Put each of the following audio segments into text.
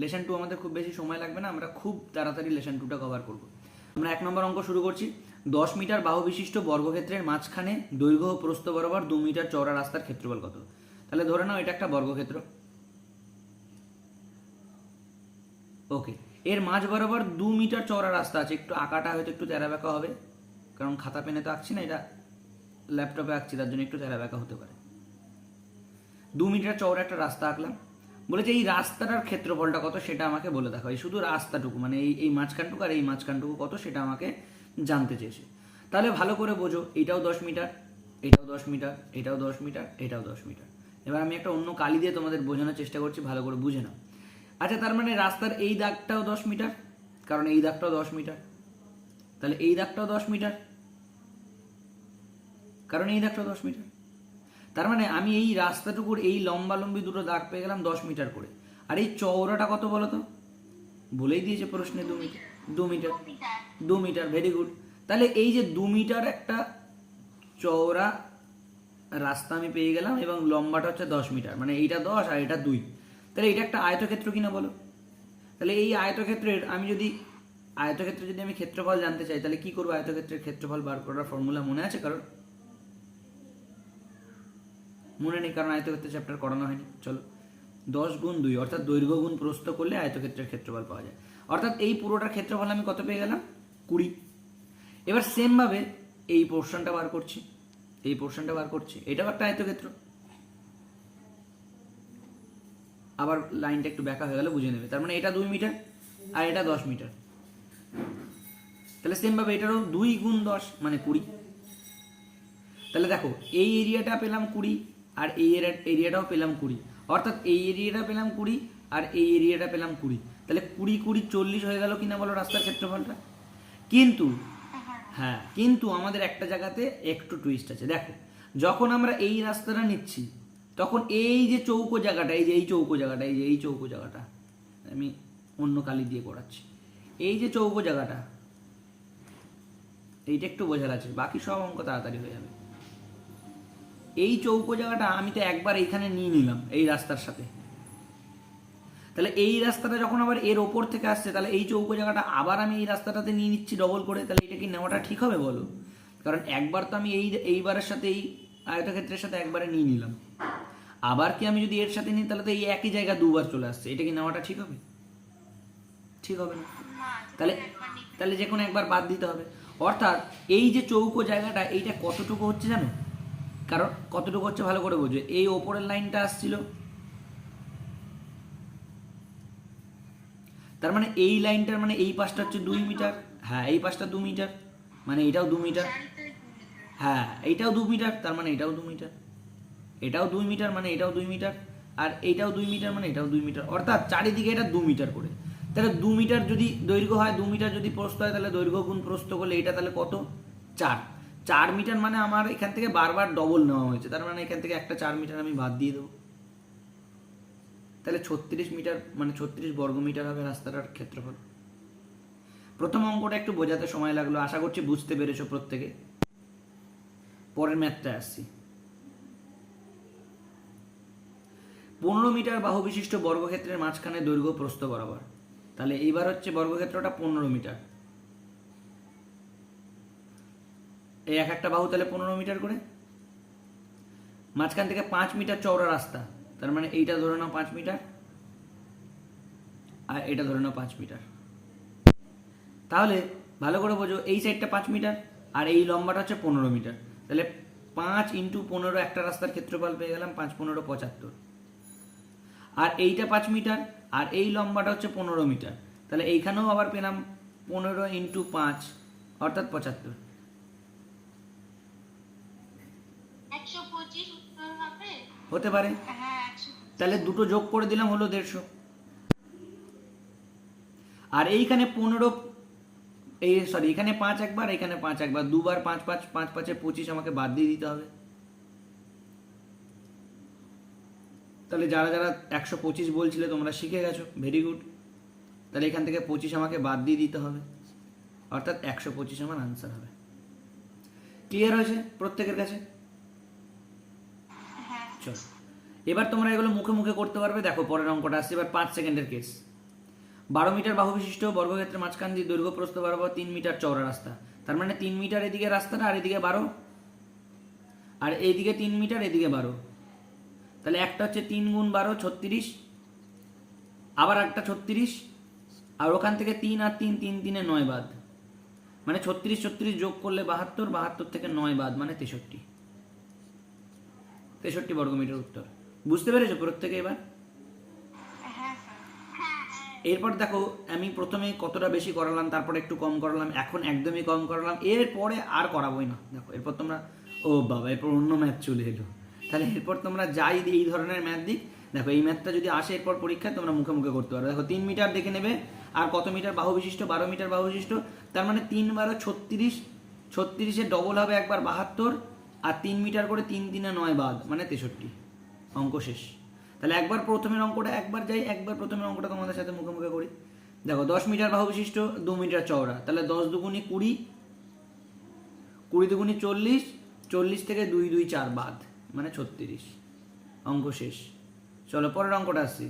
Lesson two আমাদের খুব বেশি সময় লাগবে না, আমরা খুব তাড়াতাড়ি লেসন টুটা কভার করব। আমরা এক নম্বর অঙ্ক শুরু করছি। দশ মিটার বাহু বিশিষ্ট বর্গক্ষেত্রের মাঝখানে দৈর্ঘ্য ও প্রস্থ বরাবর দু মিটার চওড়া রাস্তার ক্ষেত্রফল কত? তাহলে ধরে নাও এটা একটা বর্গক্ষেত্র। ওকে এর মাঝ বরাবর দু মিটার চওড়া রাস্তা আছে। একটু আঁকাটা হয়তো একটু তেরা বেঁকা হবে, কারণ খাতা পেনে তো আঁকছি না, এটা ল্যাপটপে আঁকছি, তার জন্য একটু তেরা বেঁকা হতে পারে। দু মিটার চওড়া একটা রাস্তা আঁকলাম। বলেছে এই রাস্তাটার ক্ষেত্রফলটা কত সেটা আমাকে বলে দেখো এই শুধু রাস্তাটুকু মানে এই এই মাঝখানটুকু আর এই মাঝখানটুকু কত সেটা আমাকে জানতে চেয়েছে। তাহলে ভালো করে বোঝো, এটাও দশ মিটার, এটাও দশ মিটার, এটাও দশ মিটার, এটাও দশ মিটার। এবার আমি একটা অন্য কালি দিয়ে তোমাদের বোঝানোর চেষ্টা করছি, ভালো করে বুঝে নাও। আচ্ছা তার মানে রাস্তার এই দাগটাও দশ মিটার, কারণ এই দাগটাও দশ মিটার। তাহলে এই দাগটাও দশ মিটার, কারণ এই দাগটাও দশ মিটার। তার মানে আমি এই রাস্তাটুকুর এই লম্বালম্বি দুটো দাগ পেয়ে গেলাম দশ মিটার করে। আর এই চওড়াটা কত বলো তো? বলেই দিয়েছে প্রশ্নে দু মিটার দু মিটার দু মিটার। ভেরি গুড তাহলে এই যে দু মিটার একটা চওড়া রাস্তা আমি পেয়ে গেলাম এবং লম্বাটা হচ্ছে দশ মিটার মানে এইটা দশ আর এটা দুই। তাহলে এটা একটা আয়তক্ষেত্র কিনা বলো? তাহলে এই আয়তক্ষেত্রের আমি যদি আয়তক্ষেত্রে যদি আমি ক্ষেত্রফল জানতে চাই তাহলে কি করব আয়তক্ষেত্রের ক্ষেত্রফল বার করার ফর্মুলা মনে আছে কারণ মনে নেই, কারণ আয়তক্ষেত্রের চ্যাপ্টার করানো হয়নি। চলো। দশ গুণ দুই, অর্থাৎ দৈর্ঘ্য গুণ প্রস্থ করলে আয়তক্ষেত্রের ক্ষেত্রফল পাওয়া যায়। অর্থাৎ এই পুরোটার ক্ষেত্রফল আমি কত পেয়ে গেলাম? কুড়ি। এবার সেমভাবে এই পোর্শনটা বার করছি। এই পোর্শনটা বার করছি। এটাও একটা আয়তক্ষেত্র। আবার লাইনটা একটু ব্যাকা হয়ে গেলে বুঝে নেবে। তার মানে এটা দুই মিটার আর এটা দশ মিটার। তাহলে সেমভাবে এটারও দুই গুণ দশ মানে কুড়ি। তাহলে দেখো, এই এরিয়াটা পেলাম কুড়ি আর এই এরিয়াটাও পেলাম কুড়ি। অর্থাৎ এই এরিয়াটা পেলাম কুড়ি আর এই এরিয়াটা পেলাম কুড়ি। তাহলে কুড়ি কুড়ি, চল্লিশ হয়ে গেল কিনা বলো রাস্তার ক্ষেত্রফলটা? কিন্তু হ্যাঁ কিন্তু আমাদের একটা জায়গাতে একটু টুইস্ট আছে। দেখো, যখন আমরা এই রাস্তাটা নিচ্ছি, তখন এই যে চৌকো জায়গাটা, এই যে এই চৌকো জায়গাটা, এই যে এই চৌকো জায়গাটা, আমি অন্য কালি দিয়ে করাচ্ছি এই যে চৌকো জায়গাটা, এইটা একটু বোঝার আছে, বাকি সব অঙ্ক তাড়াতাড়ি হয়ে যাবে। এই চৌকো জায়গাটা আমি তো একবার এইখানে নিয়ে নিলাম এই রাস্তার সাথে। তাহলে এই রাস্তাটা যখন আবার এর ওপর থেকে আসছে তাহলে এই চৌকো জায়গাটা আবার আমি এই রাস্তাটাতে নিয়ে নিচ্ছি ডবল করে তাহলে এটা কি নেওয়াটা ঠিক হবে বলো? কারণ একবার তো আমি এই এইবারের সাথে এই আয়তক্ষেত্রের সাথে একবারে নিয়ে নিলাম। আবার কি আমি যদি এর সাথে নিই তাহলে তো এই একই জায়গা দুবার চলে আসছে এটা কি নেওয়াটা ঠিক হবে? ঠিক হবে না? তাহলে তাহলে যে কোনো একবার বাদ দিতে হবে। অর্থাৎ এই যে চৌকো জায়গাটা এইটা কতটুকু হচ্ছে জানো? কারণ কতটুকু হচ্ছে ভালো করে বোঝো। এই ওপরের লাইনটা আসছিল। তার মানে এই লাইনটার মানে এই পাশটা হচ্ছে দুই মিটার। হ্যাঁ এই পাশটা দু মিটার। মানে এটাও দু মিটার। হ্যাঁ এইটাও দু মিটার, তার মানে এটাও দু মিটার। এটাও দুই মিটার মানে এটাও দুই মিটার। আর এইটাও দুই মিটার মানে এটাও দুই মিটার। অর্থাৎ চারিদিকে এটা দু মিটার করে। তাহলে দু মিটার যদি দৈর্ঘ্য হয়, দু মিটার যদি প্রস্থ হয়, তাহলে দৈর্ঘ্য গুণ প্রস্থ করলে এটা তাহলে কত? চার। চার মিটার মানে আমার এখান থেকে বারবার ডবল নেওয়া হয়েছে। তার মানে এখান থেকে একটা চার মিটার আমি বাদ দিয়ে দেবো। তাহলে ছত্রিশ মিটার মানে ছত্রিশ বর্গ মিটার হবে রাস্তাটার ক্ষেত্রফল। প্রথম অঙ্কটা একটু বোঝাতে সময় লাগল, আশা করছি বুঝতে পেরেছ প্রত্যেকে। পরের ম্যাথটায় আসছি। পনেরো মিটার বাহু বিশিষ্ট বর্গক্ষেত্রের মাঝখানে দৈর্ঘ্য প্রস্থ বরাবর। তাহলে এইবার হচ্ছে বর্গক্ষেত্রটা পনেরো মিটার। এই এক একটা বাহু তাহলে পনেরো মিটার করে? মাঝখান থেকে পাঁচ মিটার চওড়া রাস্তা। তার মানে এইটা ধরে নাও পাঁচ মিটার, আর এটা ধরে নাও পাঁচ মিটার। তাহলে ভালো করে বোঝো, এই সাইডটা পাঁচ মিটার, আর এই লম্বাটা হচ্ছে পনেরো মিটার। তাহলে পাঁচ ইন্টু পনেরো একটা রাস্তার ক্ষেত্রফল পেয়ে গেলাম পাঁচ পনেরো পঁচাত্তর। আর এইটা পাঁচ মিটার, আর এই লম্বাটা হচ্ছে পনেরো মিটার। তাহলে এইখানেও আবার পেলাম পনেরো ইন্টু পাঁচ, অর্থাৎ পঁচাত্তর একশো পঁচিশ উত্তর হবে হতে পারে। হ্যাঁ তাহলে দুটো যোগ করে দিলাম হলো দেড়শো। আর এইখানে পনেরো এই সরি এখানে পাঁচ একবার এখানে পাঁচ একবার। দুবার পাঁচ পাঁচ পাঁচ পাঁচে পঁচিশ আমাকে বাদ দিয়ে দিতে হবে। তাহলে যারা যারা একশো পঁচিশ বলছিলে তোমরা শিখে গেছো ভেরি গুড তাহলে এখান থেকে পঁচিশ আমাকে বাদ দিয়ে দিতে হবে। অর্থাৎ একশো পঁচিশ আমার আনসার হবে। ক্লিয়ার হয়েছে প্রত্যেকের কাছে? এবার তোমরা এগুলো মুখে মুখে করতে পারবে। দেখো, পরের অঙ্কটা আসছে। এবার পাঁচ সেকেন্ডের কেস বারো মিটার বাহু বিশিষ্ট বর্গক্ষেত্রের মাঝখান দিয়ে দৈর্ঘ্য প্রস্থ বরাবর তিন মিটার চওড়া রাস্তা। তার মানে তিন মিটার এদিকে রাস্তাটা, আর এদিকে বারো। আর এইদিকে তিন মিটার, এদিকে বারো। তাহলে একটা হচ্ছে তিন গুণ বারো, ছত্রিশ। আবার একটা ছত্রিশ। আর ওখান থেকে তিন আর তিন তিন তিনে নয় বাদ। মানে ছত্রিশ ছত্রিশ যোগ করলে বাহাত্তর বাহাত্তর থেকে নয় বাদ মানে তেষট্টি। তেষট্টি বর্গমিটার উত্তর। বুঝতে পেরেছ প্রত্যেকে এবার? এরপর দেখো, আমি প্রথমে কতটা বেশি করালাম, তারপর একটু কম করালাম, এখন একদমই কম করালাম, এরপরে আর করাবোই না। দেখো, এরপর তোমরা, ও বাবা, এরপর অন্য ম্যাথ চলে এলো। তাহলে এরপর তোমরা যাই এই ধরনের ম্যাথ দিক, দেখো, এই ম্যাথটা যদি আসে এরপর পরীক্ষায়, তোমরা মুখে মুখে করতে পারো দেখো, তিন মিটার দেখে নেবে, আর কত মিটার বাহু বিশিষ্ট বারো মিটার বাহু বিশিষ্ট তার মানে তিন বারো ছত্রিশ, ছত্রিশে ডবল হবে একবার বাহাত্তর আর তিন মিটার করে তিন তিনে নয় বাদ মানে তেষট্টি। অঙ্ক শেষ। তাহলে একবার প্রথমের অঙ্কটা, একবার যাই, একবার প্রথমের অঙ্কটা তোমাদের সাথে মুখে মুখে করি। দেখো, দশ মিটার বাহু বিশিষ্ট, দু মিটার চওড়া। তাহলে দশ দুগুণি কুড়ি কুড়ি দুগুণি চল্লিশ চল্লিশ থেকে দুই দুই, চার বাদ মানে ছত্রিশ। অঙ্ক শেষ। চলো, পরের অঙ্কটা আসছি।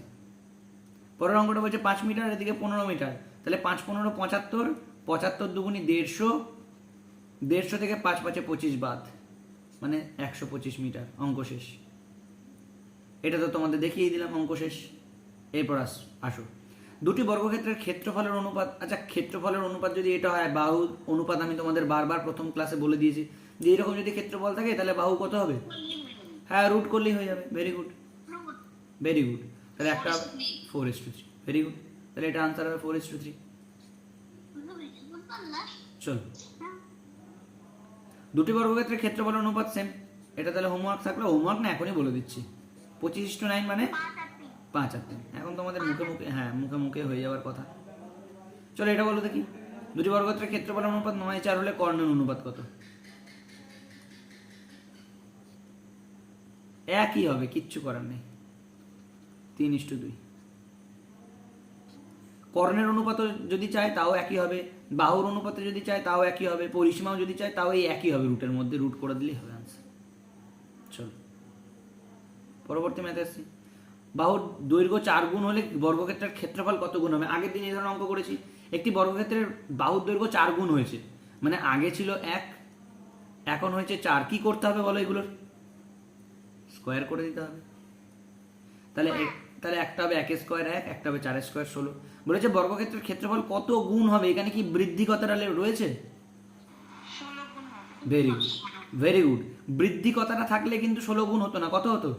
পরের অঙ্কটা বলছে পাঁচ মিটার, এদিকে পনেরো মিটার। তাহলে পাঁচ, পনেরো, পঁচাত্তর পঁচাত্তর দুগুণি দেড়শো দেড়শো থেকে পাঁচ, পাঁচে পঁচিশ বাদ। মানে একশো পঁচিশ মিটার, অঙ্ক শেষ। এটা তো তোমাদের দেখিয়ে দিলাম, অঙ্ক শেষ। এরপর আস, আসো। দুটি বর্গক্ষেত্রের ক্ষেত্রফলের অনুপাত আচ্ছা ক্ষেত্রফলের অনুপাত যদি এটা হয়, বাহু অনুপাত আমি তোমাদের বারবার প্রথম ক্লাসে বলে দিয়েছি। যে এরকম যদি ক্ষেত্রফল থাকে, তাহলে বাহু কত হবে? হ্যাঁ রুট করলেই হয়ে যাবে। ভেরি গুড ভেরি গুড তাহলে একটা four is to three very good তাহলে এটা আনসার হবে ফোর ইস টু থ্রি চল। দুটি বর্গক্ষেত্রের ক্ষেত্রফলের অনুপাত সেম এটা তাহলে হোমওয়ার্ক থাকলে হোমওয়ার্ক না, এখনই বলে দিচ্ছি। পঁচিশ টু নাইন মানে পাঁচ আর তিন। এখন তোমাদের মুখে মুখে হ্যাঁ মুখে মুখে হয়ে যাওয়ার কথা। চলো এটা বলো দেখি। দুটি বর্গক্ষেত্রের ক্ষেত্রফলের অনুপাত নয়, চার হলে কর্ণের অনুপাত কত? একই হবে, কিচ্ছু করার নেই। তিন ইস্টু দুই। কর্ণের অনুপাত যদি চায়, তাও একই হবে। বাহুর অনুপাতে যদি চায় তাও একই হবে। পরিসীমাও যদি চায় তাও এই একই হবে। রুটের মধ্যে রুট করে দিলেই হবে আনসার চলো। পরবর্তী ম্যাথে আসছি। বাহুর দৈর্ঘ্য চার গুণ হলে বর্গক্ষেত্রের ক্ষেত্রফল কত গুণ হবে? আগের দিন এই ধরনের অঙ্ক করেছি। একটি বর্গক্ষেত্রের বাহুর দৈর্ঘ্য চার গুণ হয়েছে। মানে আগে ছিল এক এখন হয়েছে চার। কি করতে হবে বলো এগুলোর? স্কোয়ার করে দিতে হবে। তাহলে তাহলে একটা হবে এক স্কোয়ার এক একটা হবে চার স্কোয়ার ষোলো। বলেছে বর্গক্ষেত্রের ক্ষেত্রফল কত গুণ হবে? এখানে কি বৃদ্ধি কথাটা রয়েছে? ভেরি গুড ভেরি গুড বৃদ্ধি কথাটা থাকলে কিন্তু ষোলো গুণ হতো না। কত হতো?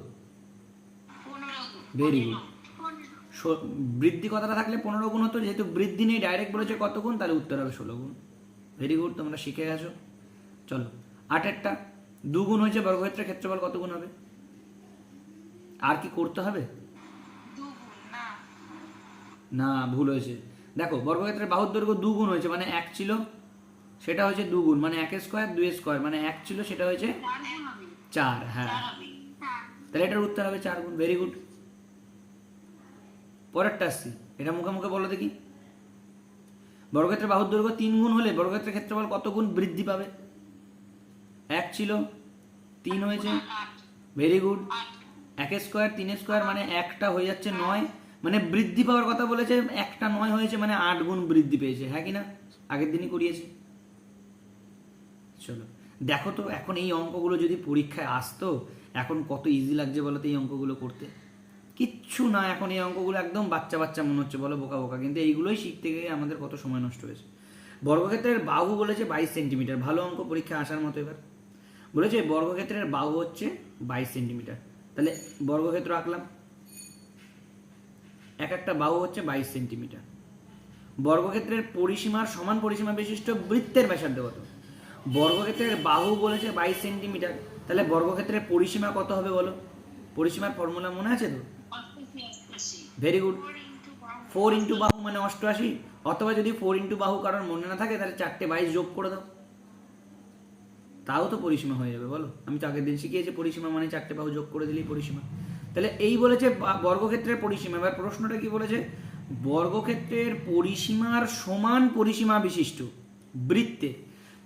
ভেরি গুড বৃদ্ধি কথাটা থাকলে পনেরো গুণ হতো। যেহেতু বৃদ্ধি নেই ডাইরেক্ট বলেছে কত গুণ তাহলে উত্তর হবে ষোলো গুণ। ভেরি গুড তোমরা শিখে গেছো। চলো আটেরটা দু গুণ হয়েছে বর্গক্ষেত্রের ক্ষেত্রফল কত গুণ হবে? আর কি করতে হবে? না ভুল হয়েছে। দেখো বর্গক্ষেত্রের বাহুর দৈর্ঘ্য দু গুণ হয়েছে মানে এক ছিল সেটা হয়েছে দুগুণ মানে এক স্কোয়ার দুই স্কোয়ার মানে এক ছিল সেটা হয়েছে চার হ্যাঁ। তাহলে এটার উত্তর হবে চার গুণ ভেরি গুড পরেরটা আসছি এটা মুখে মুখে বলো দেখি। বর্গক্ষেত্রের বাহুর দৈর্ঘ্য তিন গুণ হলে বর্গক্ষেত্রের ক্ষেত্রফল কত গুণ বৃদ্ধি পাবে? এক ছিল তিন হয়েছে ভেরি গুড এক স্কোয়ার তিন স্কোয়ার মানে একটা হয়ে যাচ্ছে নয় মানে বৃদ্ধি পাওয়ার কথা বলেছে, একটা নয় হয়েছে মানে আট গুণ বৃদ্ধি পেয়েছে হ্যাঁ কি না? আগের দিনই করিয়েছে। চলো। দেখো তো, এখন এই অঙ্কগুলো যদি পরীক্ষায় আসতো, এখন কত ইজি লাগছে বলো তো এই অঙ্কগুলো করতে? কিচ্ছু না, এখন এই অঙ্কগুলো একদম বাচ্চা বাচ্চা মনে হচ্ছে, বলো বোকা বোকা। কিন্তু এইগুলোই শিখতে গিয়ে আমাদের কত সময় নষ্ট হয়েছে। বর্গক্ষেত্রের বাহু বলেছে বাইশ সেন্টিমিটার, ভালো অঙ্ক পরীক্ষা আসার মতো এবার। বলেছে বর্গক্ষেত্রের বাহু হচ্ছে বাইশ সেন্টিমিটার। তাহলে বর্গক্ষেত্র আঁকলাম। এক একটা বাহু হচ্ছে বাইশ সেন্টিমিটার। বর্গক্ষেত্রের পরিসীমার সমান পরিসীমা বিশিষ্ট বৃত্তের ব্যাসার্ধ কত? বর্গক্ষেত্রের বাহু বলেছে বাইশ সেন্টিমিটার। তাহলে বর্গক্ষেত্রের পরিসীমা কত হবে বলো? পরিসীমার ফর্মুলা মনে আছে তো? ভেরি গুড ফোর ইন্টু বাহু মানে অষ্টআশি। অথবা যদি ফোর ইন্টু বাহু কারোর মনে না থাকে, তাহলে চারটে বাইশ যোগ করে দাও। তাও তো পরিসীমা হয়ে যাবে বলো। আমি তো আগের দিন শিখিয়েছি, পরিসীমা মানে চারটে বাহু যোগ করে দিলেই পরিসীমা। তাহলে এই বলেছে বর্গক্ষেত্রের পরিসীমা। এবার প্রশ্নটা কি বলেছে? বর্গক্ষেত্রের পরিসীমার সমান পরিসীমা বিশিষ্ট, বৃত্তে।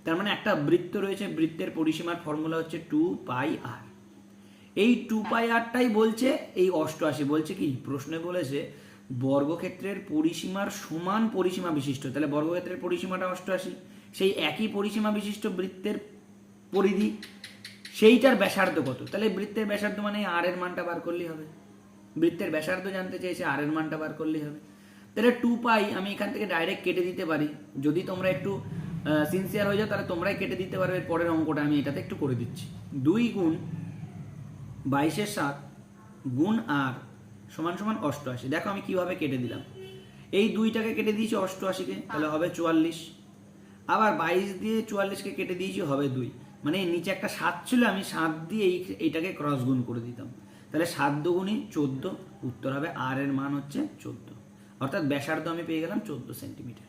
তার মানে একটা বৃত্ত রয়েছে, বৃত্তের পরিসীমার ফর্মুলা হচ্ছে টু পাই আর। এই টু পাই আরটাই বলছে এই অষ্টআশি, বলছে কি? প্রশ্নে বলেছে বর্গক্ষেত্রের পরিসীমার সমান পরিসীমা বিশিষ্ট। তাহলে বর্গক্ষেত্রের পরিসীমাটা অষ্টআশি, সেই একই পরিসীমা বিশিষ্ট বৃত্তের পরিধি। সেইটার ব্যাসার্ধ কত? তাহলে বৃত্তের ব্যাসার্ধ মানে আর এর মানটা বার করলেই হবে। বৃত্তের ব্যাসার্ধ জানতে চাইছে আর এর মানটা বার করলেই হবে। তাহলে টু পাই আমি এখান থেকে ডাইরেক্ট কেটে দিতে পারি। যদি তোমরা একটু সিনসিয়ার হয়ে যাও, তাহলে তোমরাই কেটে দিতে পারবে। পরের অঙ্কটা আমি এটাতে একটু করে দিচ্ছি। দুই গুণ বাইশের সাত গুণ আর সমান সমান অষ্টআশি। দেখো আমি কীভাবে কেটে দিলাম। এই দুইটাকে কেটে দিয়েছি অষ্টআশিকে, তাহলে হবে চুয়াল্লিশ। আবার বাইশ দিয়ে চুয়াল্লিশকে কেটে দিয়েছি, হবে দুই। মানে নিচে একটা সাত ছিল আমি সাত দিয়ে এই এইটাকে ক্রস গুণ করে দিতাম। তাহলে সাত দুগুণই চোদ্দ উত্তর হবে আর এর মান হচ্ছে চোদ্দ। অর্থাৎ ব্যাসার্ধ আমি পেয়ে গেলাম চোদ্দ সেন্টিমিটার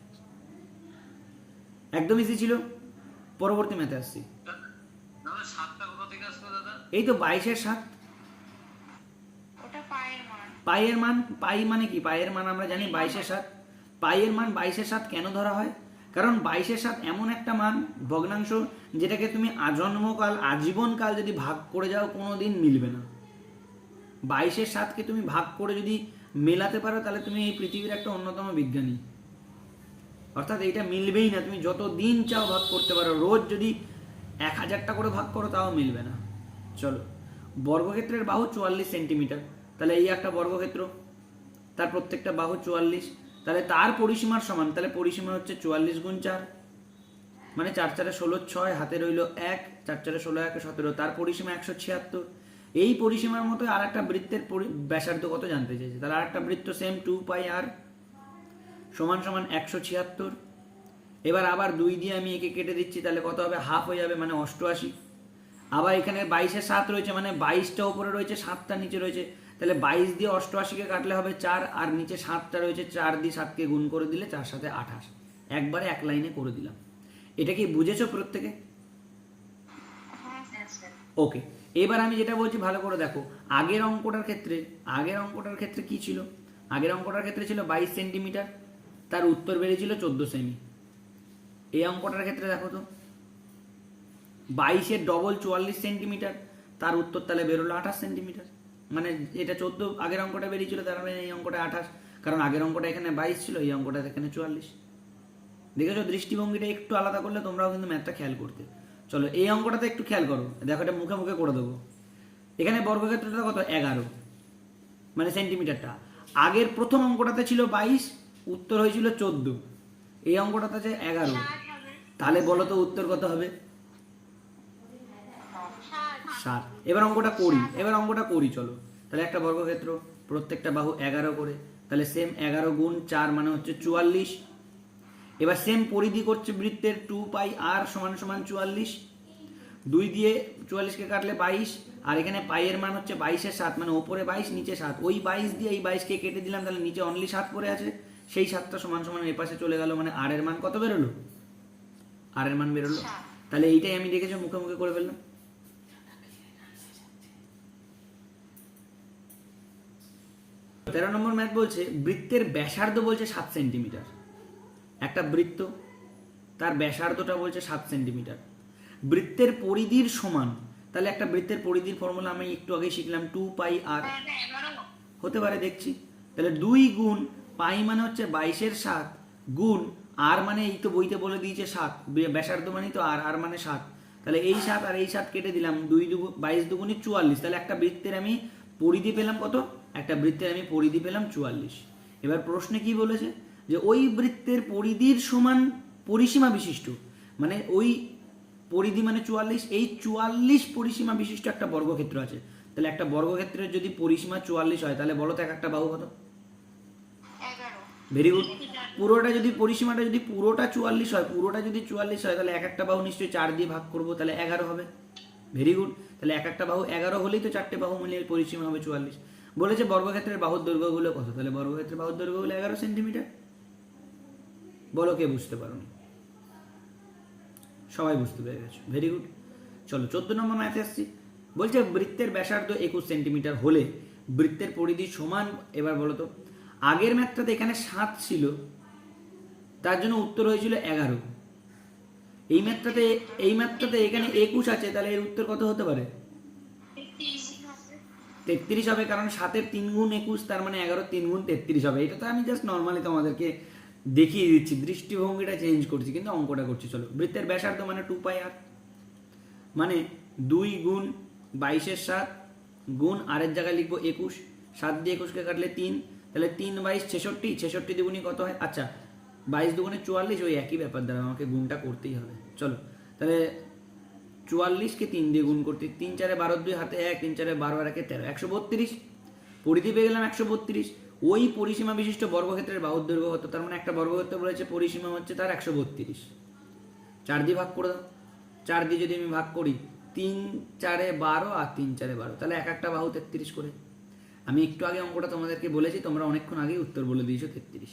একদম ইজি ছিল। পরবর্তী ম্যাথে আসছি। দাদা সাতটা কোথা থেকে আসলো দাদা? এই তো বাইশের সাত। পায়ের মান। পাই মানে কি? পাইয়ের মান আমরা জানি বাইশের সাত। পাইয়ের মান বাইশের সাত কেন ধরা হয়? কারণ বাইশের সাত এমন একটা মান, ভগ্নাংশ, যেটাকে তুমি আজন্মকাল, আজীবনকাল যদি ভাগ করে যাও কোনো দিন মিলবে না। বাইশের সাতকে তুমি ভাগ করে যদি মেলাতে পারো, তাহলে তুমি এই পৃথিবীর একটা অন্যতম বিজ্ঞানী। অর্থাৎ এইটা মিলবেই না। তুমি যত দিন চাও ভাগ করতে পারো, রোজ যদি এক হাজারটা করে ভাগ করো, তাও মিলবে না। চলো, বর্গক্ষেত্রের বাহু চুয়াল্লিশ সেন্টিমিটার। তাহলে এই একটা বর্গক্ষেত্র, তার প্রত্যেকটা বাহু চুয়াল্লিশ। তাহলে তার পরিসীমার সমান, তাহলে পরিসীমা হচ্ছে চুয়াল্লিশ গুণ চার মানে চার চারে ষোলো ছয়, হাতে রইল এক, চার চারে ষোলো একে, সতেরো, তার পরিসীমা একশো ছিয়াত্তর। এই পরিসীমার মতো আর একটা বৃত্তের ব্যাসার্ধ কত জানতে চাইছে? তাহলে আর একটা বৃত্ত সেম টু পাই আর সমান সমান একশো ছিয়াত্তর। এবার আবার দুই দিয়ে আমি একে কেটে দিচ্ছি, তাহলে কত হবে? হাফ হয়ে যাবে মানে অষ্টআশি। আবার এখানে বাইশে সাত রয়েছে মানে বাইশটা ওপরে রয়েছে, সাতটা নিচে রয়েছে। তাহলে বাইশ দিয়ে অষ্টআশিকে কাটলে হবে চার আর নিচে সাতটা রয়েছে চার দিয়ে সাতকে গুণ করে দিলে চার সাথে আঠাশ। একবারে এক লাইনে করে দিলাম। এটা কি বুঝেছ প্রত্যেকে? হ্যাঁ ওকে এবার আমি যেটা বলছি ভালো করে দেখো। আগের অঙ্কটার ক্ষেত্রে আগের অঙ্কটার ক্ষেত্রে কি ছিল? আগের অঙ্কটার ক্ষেত্রে ছিল বাইশ সেন্টিমিটার তার উত্তর বেরিয়েছিল চোদ্দ সেমি। এই অঙ্কটার ক্ষেত্রে দেখো তো বাইশের ডবল চুয়াল্লিশ সেন্টিমিটার তার উত্তর তাহলে বেরোলো আঠাশ সেন্টিমিটার। মানে এটা চোদ্দ আগের অঙ্কটা বেরিয়েছিল, তার মানে এই অঙ্কটা আঠাশ। কারণ আগের অঙ্কটা এখানে বাইশ ছিল, এই অঙ্কটা এখানে চুয়াল্লিশ। দেখেছ, দৃষ্টিভঙ্গিটা একটু আলাদা করলে তোমরাও কিন্তু ম্যাথটা খেয়াল করতে। চলো, এই অঙ্কটাতে একটু খেয়াল করো। দেখো, এটা মুখে মুখে করে দেবো। এখানে বর্গক্ষেত্রটা কত? এগারো। মানে সেন্টিমিটারটা আগের প্রথম অঙ্কটাতে ছিল বাইশ, উত্তর হয়েছিল চোদ্দ। এই অঙ্কটাতে আছে এগারো। তাহলে বলো তো উত্তর কত হবে? সাত। এবার অঙ্কটা করি এবার অঙ্কটা করি চলো। তাহলে একটা বর্গক্ষেত্র প্রত্যেকটা বাহু এগারো করে। তাহলে সেম এগারো গুণ চার মানে হচ্ছে চুয়াল্লিশ। এবার সেম পরিধি করছে বৃত্তের টু পাই আর সমান সমান চুয়াল্লিশ। দুই দিয়ে চুয়াল্লিশকে কাটলে বাইশ আর এখানে পাইয়ের মান হচ্ছে বাইশের সাত মানে ওপরে বাইশ নিচে সাত। ওই বাইশ দিয়ে এই বাইশকে কেটে দিলাম তাহলে নিচে অনলি সাত পড়ে আছে। সেই সাতটা সমান সমান এ পাশে চলে গেল মানে আর এর মান কত বেরোলো? আর এর মান বেরোলো। তাহলে এইটাই আমি দেখেছি মুখে মুখে করে ফেললাম। তেরো নম্বর ম্যাথ বলছে, বৃত্তের ব্যাসার্ধ বলছে সাত সেন্টিমিটার। একটা বৃত্ত, তার ব্যাসার্ধটা বলছে সাত সেন্টিমিটার। বৃত্তের পরিধির সমান, তাহলে একটা বৃত্তের পরিধির ফর্মুলা আমি একটু আগে শিখলাম টু পাই আর হতে পারে, দেখছি। তাহলে দুই গুণ পাই মানে হচ্ছে বাইশের সাত, গুণ আর মানে এই তো বইতে বলে দিয়েছে সাত, ব্যাসার্ধ মানেই তো আর আর মানে সাত। তাহলে এই সাত আর এই সাত কেটে দিলাম, দুই দুগু বাইশ দুগুণি চুয়াল্লিশ। তাহলে একটা বৃত্তের আমি পরিধি পেলাম কত? একটা বৃত্তের আমি পরিধি পেলাম চুয়াল্লিশ। এবার প্রশ্নে কি বলেছে? যে ওই বৃত্তের পরিধির সমান পরিসীমা বিশিষ্ট। মানে ওই পরিধি মানে চুয়াল্লিশ এই চুয়াল্লিশ পরিসীমা বিশিষ্ট একটা বর্গক্ষেত্র আছে। তাহলে একটা বর্গক্ষেত্রের যদি পরিসীমা চুয়াল্লিশ হয় তাহলে বলো তো এক একটা বাহু কত? ভেরি গুড পুরোটা যদি পরিসীমাটা যদি পুরোটা চুয়াল্লিশ হয় পুরোটা যদি চুয়াল্লিশ হয় তাহলে এক একটা বাহু নিশ্চয়ই চার দিয়ে ভাগ করব তাহলে এগারো হবে। ভেরি গুড তাহলে এক একটা বাহু এগারো হলেই তো চারটে বাহু মিলিয়ে পরিসীমা হবে চুয়াল্লিশ। বলেছে বর্গক্ষেত্রের বাহুর দৈর্ঘ্যগুলো কত? তাহলে বর্গক্ষেত্রের বাহুর দৈর্ঘ্যগুলো এগারো সেন্টিমিটার? বলো কে বুঝতে পারোনি? সবাই বুঝতে পেরে গেছো। ভেরি গুড চলো, চোদ্দ নম্বর ম্যাথে আসছি। বলছে বৃত্তের ব্যাসার্ধ একুশ সেন্টিমিটার হলে বৃত্তের পরিধি সমান, এবার বলো তো। আগের ম্যাথটাতে এখানে সাত ছিল, তার জন্য উত্তর হয়েছিল এগারো। এই ম্যাথটাতে এই ম্যাথটাতে এখানে একুশ আছে, তাহলে এর উত্তর কত হতে পারে? তেত্রিশ হবে, কারণ সাতের তিন গুণ একুশ, তার মানে এগারো তিন গুণ তেত্রিশ হবে। এটা তো আমি জাস্ট নর্মালি তোমাদেরকে দেখিয়ে দিচ্ছি, দৃষ্টিভঙ্গিটা চেঞ্জ করছি, কিন্তু অঙ্কটা করছি। চলো, বৃত্তের ব্যাসার্ধ মানে টু পাই আর মানে দুই গুণ বাইশের সাত, গুণ আরের জায়গায় লিখব একুশ, সাত দিয়ে একুশকে কাটলে তিন, তাহলে তিন বাইশ ছেষট্টি ছেষট্টি দুগুণি কত হয়? আচ্ছা বাইশ দুগুণে চুয়াল্লিশ, ওই একই ব্যাপার দ্বারা আমাকে গুণটা করতেই হবে। চলো, তাহলে চুয়াল্লিশকে তিন দিয়ে গুণ করতে তিন চারে বারো দুই হাতে এক, তিন চারে বারো আর একে তেরো, একশো বত্রিশ। পরিধি পেয়ে গেলাম একশো বত্রিশ। ওই পরিসীমা বিশিষ্ট বর্গক্ষেত্রের বাহুর দৈর্ঘ্য কত? তার মানে একটা বর্গক্ষেত্র বলেছে পরিসীমা হচ্ছে তার একশো বত্রিশ। চার দিয়ে ভাগ করে দাও। চার দিয়ে যদি আমি ভাগ করি, তিন চারে বারো আর তিন চারে বারো, তাহলে এক একটা বাহু তেত্রিশ করে। আমি একটু আগে অঙ্কটা তোমাদেরকে বলেছি, তোমরা অনেকক্ষণ আগেই উত্তর বলে দিয়েছ তেত্রিশ।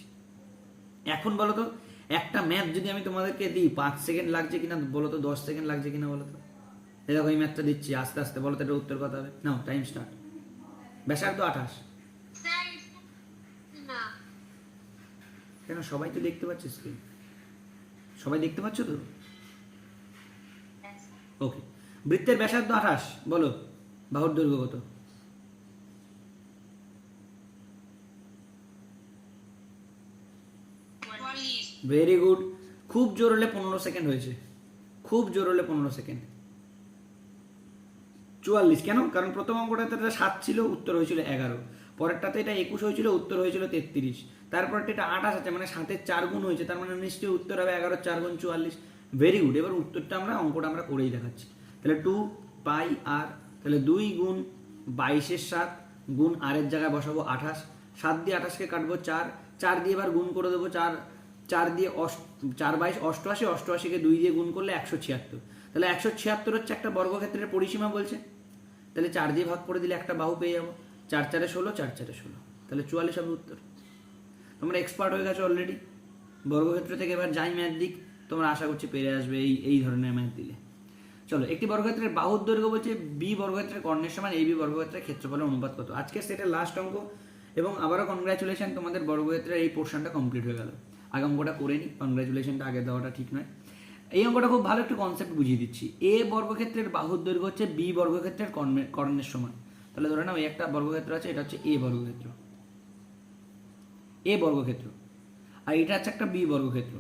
এখন বলো তো, একটা ম্যাথ যদি আমি তোমাদেরকে দিই, পাঁচ সেকেন্ড লাগছে কিনা বলো তো, দশ সেকেন্ড লাগছে কিনা বলো তো? এই দেখো এই ম্যাথটা দিচ্ছি আস্তে আস্তে বলো তো এটা উত্তর কথা হবে? নাও টাইম স্টার্ট ব্যাসার্ধ আঠাশ। কেন সবাই তো দেখতে পাচ্ছে স্ক্রিন সবাই দেখতে পাচ্ছ তো? ওকে বৃত্তের ব্যাসার্ধ আঠাশ বলো বাহুর দৈর্ঘ্য কত? ভেরি গুড খুব জোর হলে পনেরো সেকেন্ড হয়েছে। খুব জোর হলে পনেরো সেকেন্ড চুয়াল্লিশ, কেন? কারণ প্রথম অঙ্কটাতে এটা সাত ছিল, উত্তর হয়েছিল এগারো। পরেরটাতে এটা একুশ হয়েছিল, উত্তর হয়েছিল তেত্রিশ। তারপরটা এটা আঠাশ আছে মানে সাতের চার গুণ হয়েছে, তার মানে নিশ্চয়ই উত্তর হবে এগারো, চার গুণ চুয়াল্লিশ। ভেরি গুড এবার উত্তরটা আমরা, অঙ্কটা আমরা করেই দেখাচ্ছি। তাহলে টু পাই আর তাহলে দুই গুণ বাইশের সাত, গুণ আরের জায়গায় বসাবো আঠাশ। সাত দিয়ে আঠাশকে কাটবো চার চার দিয়ে এবার গুণ করে দেবো চার চার দিয়ে অষ্ট, চার বাইশ, অষ্টআশি, অষ্টআশিকে দুই দিয়ে গুণ করলে একশো ছিয়াত্তর। তাহলে একশো ছিয়াত্তর হচ্ছে একটা বর্গক্ষেত্রের পরিসীমা বলছে। তাহলে চার দিয়ে ভাগ করে দিলে একটা বাহু পেয়ে যাব। চার চারে ষোলো, চার চারে ষোলো। তাহলে চুয়াল্লিশ হবে উত্তর। তোমরা এক্সপার্ট হয়ে গেছো অলরেডি বর্গক্ষেত্র থেকে এবার যাই ম্যাথ দিক, তোমরা আশা করছি পেরে আসবে এই এই ধরনের ম্যাথ দিলে। চলো, একটি বর্গক্ষেত্রের বাহুর দৈর্ঘ্য বলছে বি বর্গক্ষেত্রের কর্ণের সমান এই বি বর্গক্ষেত্রের ক্ষেত্রফলের অনুপাত কত? আজকে সেটা লাস্ট অঙ্ক। এবং আবারও কনগ্রাচুলেশন তোমাদের বর্গক্ষেত্রের এই পোর্শনটা কমপ্লিট হয়ে গেল। আগে অঙ্কটা করে নি। কনগ্রাচুলেশনটা আগে দেওয়াটা ঠিক নয়। এই অঙ্কটা খুব ভালো একটু কনসেপ্ট বুঝিয়ে দিচ্ছি। এ বর্গক্ষেত্রের বাহুর দৈর্ঘ্য হচ্ছে বি বর্গক্ষেত্রের কর্ণের কর্ণের সমান। তাহলে ধরে নাও একটা বর্গক্ষেত্র আছে, এটা হচ্ছে এ বর্গক্ষেত্র। এ বর্গক্ষেত্র। আর এটা হচ্ছে একটা বি বর্গক্ষেত্র।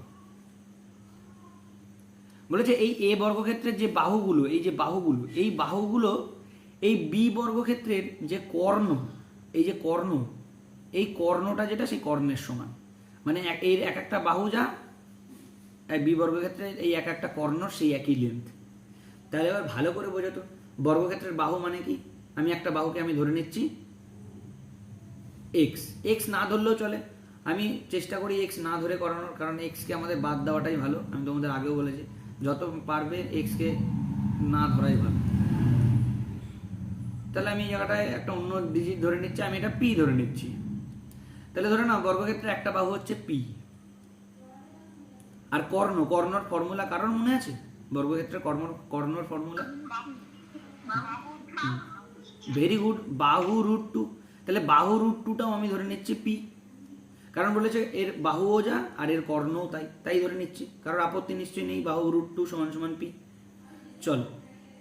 বলেছে এই এ বর্গক্ষেত্রের যে বাহুগুলো, এই যে বাহুগুলো, এই বাহুগুলো, এই বি বর্গক্ষেত্রের যে কর্ণ, এই যে কর্ণ, এই কর্ণটা যেটা, সেই কর্ণের সমান। মানে এর এক একটা বাহু যা এই বি বর্গক্ষেত্রের এই এক একটা কর্ণ সেই একই লেন্থ তাহলে এবার ভালো করে বোঝাতো বর্গক্ষেত্রের বাহু মানে কি? আমি একটা বাহুকে আমি ধরে নিচ্ছি এক্স এক্স না ধরলেও চলে। আমি চেষ্টা করি এক্স না ধরে করানোর, কারণ এক্সকে আমাদের বাদ দেওয়াটাই ভালো। আমি তোমাদের আগেও বলেছি, যত পারবে এক্সকে না ধরাই ভালো। তাহলে আমি এই জায়গাটায় একটা অন্য ডিজিট ধরে নিচ্ছি, আমি এটা পি ধরে নিচ্ছি। তাহলে ধরে না বর্গক্ষেত্রে একটা বাহু হচ্ছে পি আর কর্ণ, কর্ণর ফর্মুলা কারণ মনে আছে? বর্গক্ষেত্রে কর্ম কর্ণর ফর্মুলা ভেরি গুড বাহু রুট টু তাহলে বাহু রুট টুটাও আমি ধরে নিচ্ছি পি কারণ বলেছে এর বাহুও যা, আর এর কর্ণও তাই। তাই ধরে নিচ্ছি। কারণ আপত্তি নিশ্চয়ই নেই, বাহু রুট টু সমান সমান পি চলো।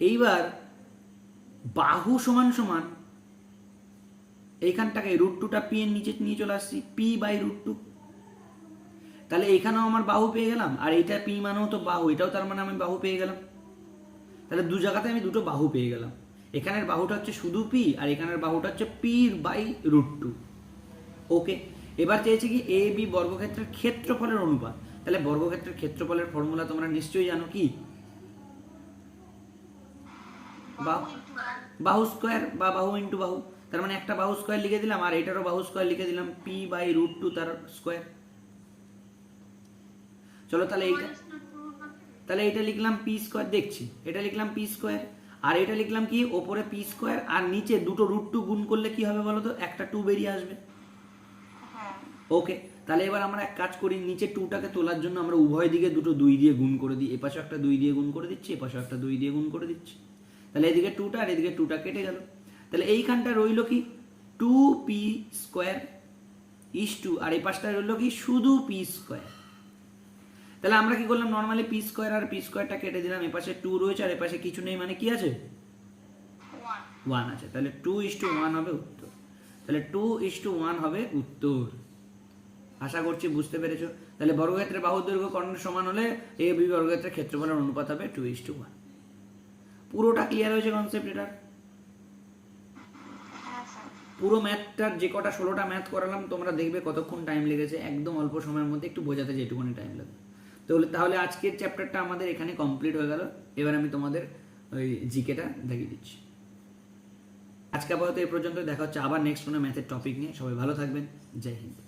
এইবার বাহু সমান সমান, এইখানটাকে রুট টুটা পি এর নিচে নিয়ে চলে আসছি। পি বাই রুট টু তাহলে এখানেও আমার বাহু পেয়ে গেলাম, আর এইটা পি মানেও তো বাহু, এটাও তার মানে আমি বাহু পেয়ে গেলাম। তাহলে দু জায়গাতে আমি দুটো বাহু পেয়ে গেলাম। এখানের বাহুটা হচ্ছে শুধু পি, আর এখানের বাহুটা হচ্ছে P by root two. Okay, এবার চেয়েছে কি এ, বি বর্গক্ষেত্রের ক্ষেত্রফলের অনুপাত। তাহলে বর্গক্ষেত্রের ক্ষেত্রফলের ফর্মুলা তোমরা নিশ্চয়ই জানো কি? বাহু স্কোয়ার বা বাহু ইন্টু বাহু। তার মানে একটা বাহু স্কোয়ার লিখে দিলাম, আর এটারও বাহু স্কোয়ার লিখে দিলাম, পি বাই রুট টু তার স্কোয়ার। চলো তাহলে এইটা তাহলে এটা লিখলাম পি স্কোয়ার দেখছি। এটা লিখলাম পি স্কোয়ার আর এটা লিখলাম কি? ওপরে পি স্কোয়ার আর নিচে দুটো রুট টু গুণ করলে কি হবে বলো তো একটা টু বেরিয়ে আসবে। হ্যাঁ। ওকে তাহলে এবার আমরা এক কাজ করি নিচে টুটাকে তোলার জন্য আমরা উভয় দিকে দুটো দুই দিয়ে গুণ করে দিই। এপাশে একটা দুই দিয়ে গুণ করে দিচ্ছি এপাশে একটা দুই দিয়ে গুণ করে দিচ্ছি। তাহলে এদিকে টুটা আর এদিকে টুটা কেটে গেল। তাহলে এইখানটা রইল কি? Two P square is two আর এই পাশটা রইল কি? শুধু পি স্কোয়ার তাহলে আমরা কি করলাম? নর্মালি পি স্কোয়ার আর পি স্কোয়ারটা কেটে দিলাম। এপাশে টু রয়েছে আর এপাশে কিছু নেই। মানে কি আছে? ওয়ান আছে। তাহলে টু ইস টু ওয়ান হবে উত্তর। তাহলে টু ইস টু ওয়ান হবে উত্তর। আশা করছি বুঝতে পেরেছ। তাহলে বর্গক্ষেত্রের বাহুর দৈর্ঘ্য কর্ণের সমান হলে এ বি বর্গক্ষেত্রের ক্ষেত্রফলের অনুপাত হবে টু ইস টু ওয়ান পুরোটা ক্লিয়ার হয়েছে কনসেপ্ট এটার? হ্যাঁ পুরো ম্যাথটার যে কটা ষোলোটা ম্যাথ করালাম তোমরা দেখবে কতক্ষণ টাইম লেগেছে। একদম অল্প সময়ের মধ্যে একটু বোঝাতে যেটুকুনি টাইম লাগে তাহলে তাহলে আজকের চ্যাপ্টারটা আমাদের এখানে কমপ্লিট হয়ে গেল। এবার আমি তোমাদের ওই জিকেটা দেখিয়ে দিচ্ছি। আজকে আপাতত এই পর্যন্ত দেখা হচ্ছে আবার নেক্সট কোনো ম্যাথের টপিক নিয়ে। সবাই ভালো থাকবেন। জয় হিন্দ।